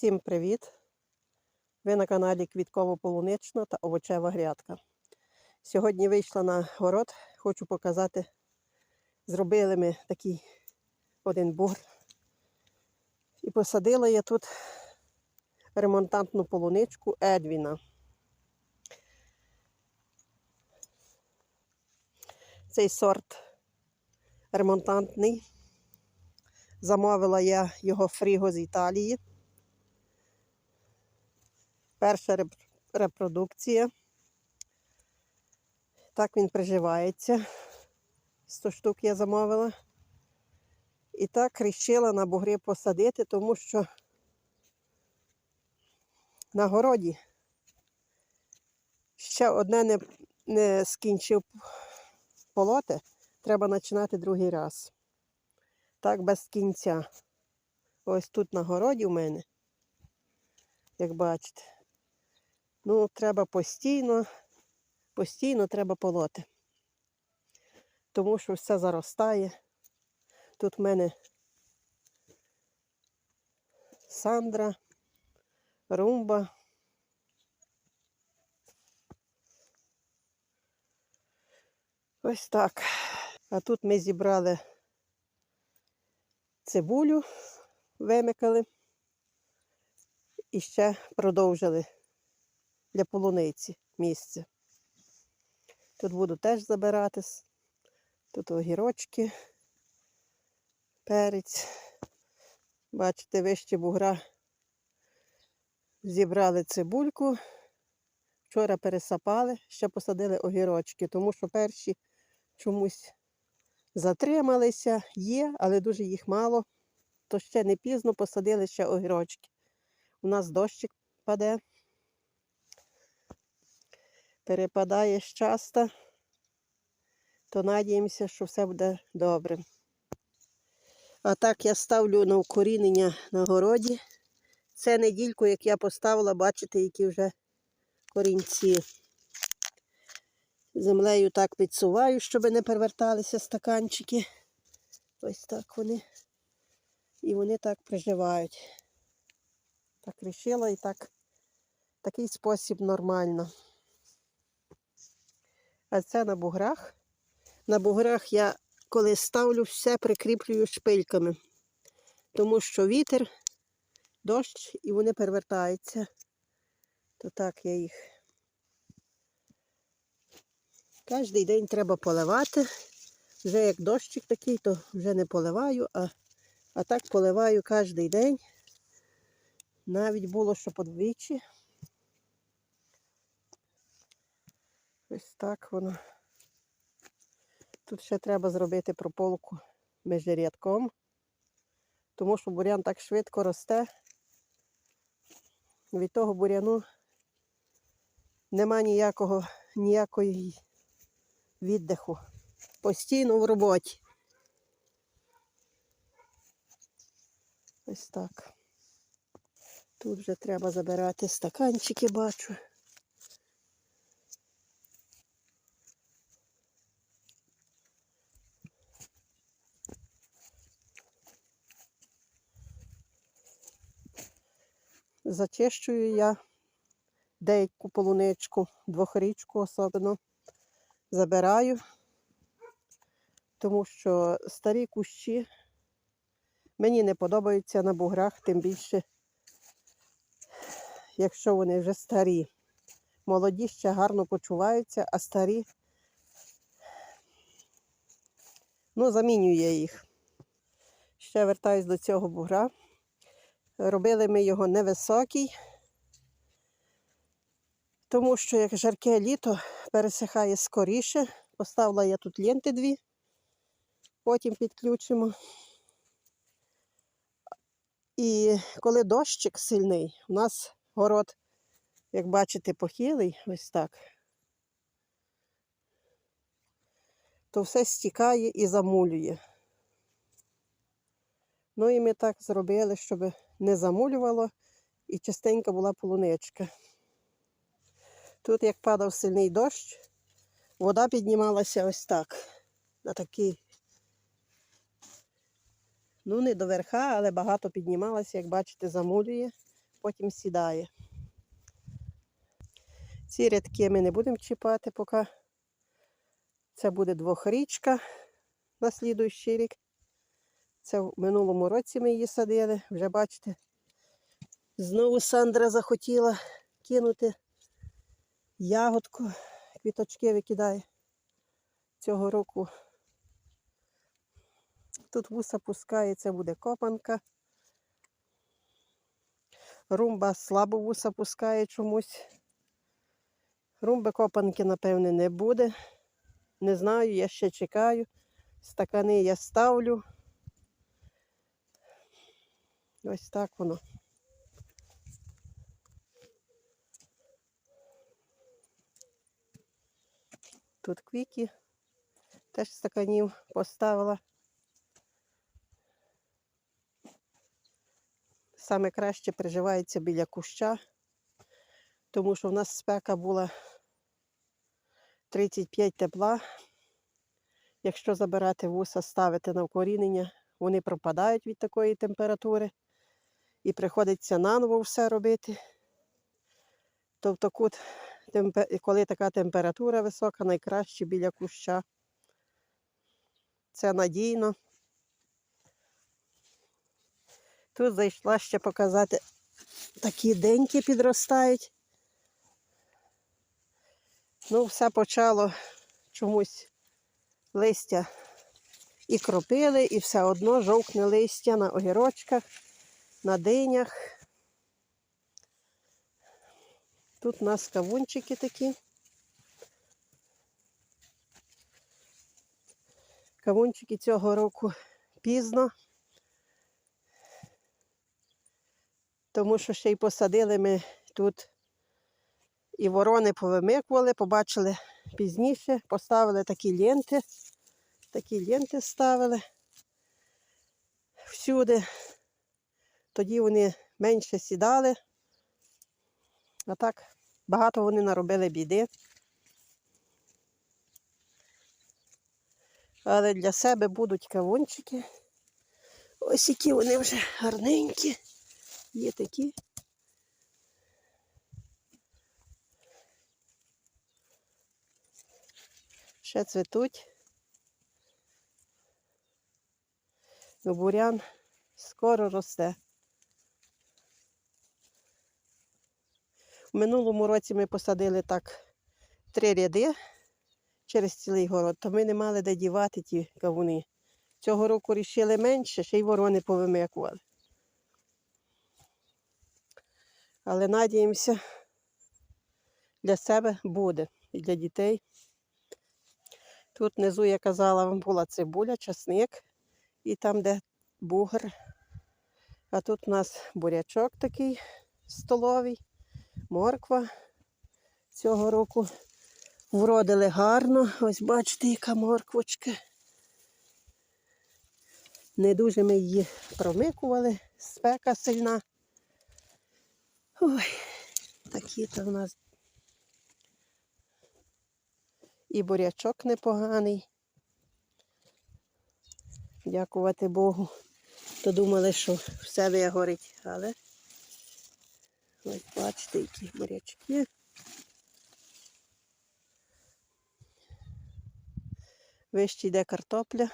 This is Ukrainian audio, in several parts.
Всім привіт! Ви на каналі Квітково-Полунична та Овочева грядка. Сьогодні вийшла на город, хочу показати. Зробили ми такий один бугр. І посадила я тут ремонтантну полуничку Едвіна. Цей сорт ремонтантний. Замовила я його фріго з Італії. Перша репродукція. Так він приживається. 100 штук я замовила. І так рішила на бугрі посадити, тому що на городі ще одне не, не скінчив полоти, треба починати другий раз. Так без кінця. Ось тут на городі у мене, як бачите. Ну, треба постійно, постійно треба полоти. Тому що все заростає. Тут в мене Сандра, румба. Ось так. А тут ми зібрали цибулю, вимикали і ще продовжили для полуниці місце. Тут буду теж забирати. с- Тут огірочки, перець. Бачите, вище бугра зібрали цибульку. Вчора пересапали, ще посадили огірочки, тому що перші чомусь затрималися, є, але дуже їх мало. То ще не пізно посадили ще огірочки. У нас дощик паде перепадає часто, то надіємося, що все буде добре. А так я ставлю на укорінення на городі. Це недільку, як я поставила, бачите, які вже корінці. Землею так підсуваю, щоб не переверталися стаканчики. Ось так вони. І вони так приживають. Так рішила і так, такий спосіб нормально. А це на буграх. На буграх я, коли ставлю, все прикріплюю шпильками. Тому що вітер, дощ і вони перевертаються. То так я їх. Кожний день треба поливати. Вже як дощик такий, то вже не поливаю, а, а так поливаю кожен день. Навіть було, що подвічі. Ось так воно. Тут ще треба зробити прополку між рядком, тому що бурян так швидко росте. Від того буряну нема ніякого, ніякої віддиху. Постійно в роботі. Ось так. Тут вже треба забирати стаканчики, бачу. Зачищую я деяку полуничку, двохрічку особливо. Забираю, тому що старі кущі мені не подобаються на буграх, тим більше, якщо вони вже старі. Молоді ще гарно почуваються, а старі, ну, замінюю я їх. Ще вертаюсь до цього бугра. Робили ми його невисокий, тому що як жарке літо пересихає скоріше. Поставила я тут ленти дві, потім підключимо. І коли дощик сильний, у нас город, як бачите, похилий, ось так, то все стікає і замулює. Ну і ми так зробили, щоб не замулювало і частенька була полуничка. Тут, як падав сильний дощ, вода піднімалася ось так, на такий, ну не до верха, але багато піднімалася, як бачите, замулює. потім сідає. Ці рядки ми не будемо чіпати поки. Це буде двохрічка на слідуючий рік. Це в минулому році ми її садили. Вже бачите, знову Сандра захотіла кинути ягодку, квіточки викидає цього року. Тут вуса це буде копанка. Румба слабо вуса пускає чомусь. Румби копанки, напевне, не буде. Не знаю, я ще чекаю. Стакани я ставлю. Ось так воно. Тут квіки. Теж стаканів поставила. Саме краще приживається біля куща, тому що в нас спека була 35 тепла. Якщо забирати вуса, ставити на вкорінення, вони пропадають від такої температури і приходиться наново все робити. Тобто, коли така температура висока, найкраще біля куща. Це надійно. Тут зайшла ще показати, такі деньки підростають. Ну, все почало чомусь листя і кропили, і все одно жовкне листя на огірочках, на динях. Тут у нас кавунчики такі. Кавунчики цього року пізно. Тому що ще й посадили ми тут і ворони повимикували, побачили пізніше, поставили такі ленти. Такі ленти ставили всюди. Тоді вони менше сідали. А так багато вони наробили біди. Але для себе будуть кавунчики. Ось які вони вже гарненькі. Є такі. Ще цвітуть. Ну, бурян скоро росте. У минулому році ми посадили так три ряди через цілий город, то ми не мали де дівати ті кавуни. Цього року рішили менше, ще й ворони повимикували. Але надіємося, для себе буде і для дітей. Тут внизу, я казала, вам була цибуля, часник і там, де бугр. А тут у нас бурячок такий столовий, морква. Цього року вродили гарно. Ось бачите, яка морквочка. Не дуже ми її промикували, спека сильна. Ой, такі то в нас. І бурячок непоганий. Дякувати Богу. То думали, що все вигорить, але ось бачите, які бурячки. Вище йде картопля.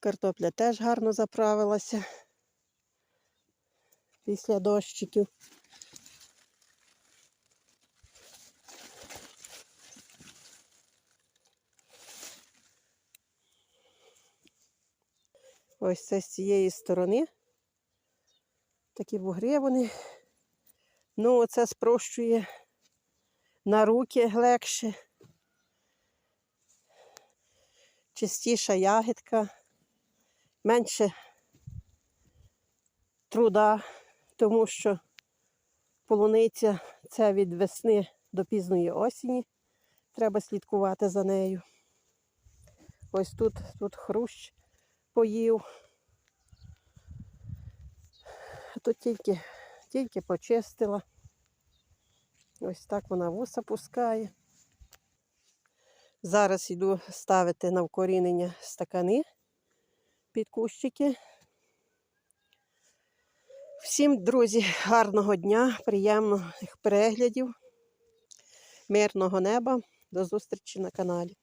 Картопля теж гарно заправилася після дощиків. Ось це з цієї сторони. Такі бугри вони. Ну, оце спрощує на руки легше. Чистіша ягідка, менше труда, тому що полуниця це від весни до пізної осені. Треба слідкувати за нею. Ось тут, тут хрущ поїв. Тут тільки, тільки почистила. Ось так вона вуса пускає. Зараз йду ставити на вкорінення стакани під кущики. Всім, друзі, гарного дня, приємних переглядів, мирного неба. До зустрічі на каналі.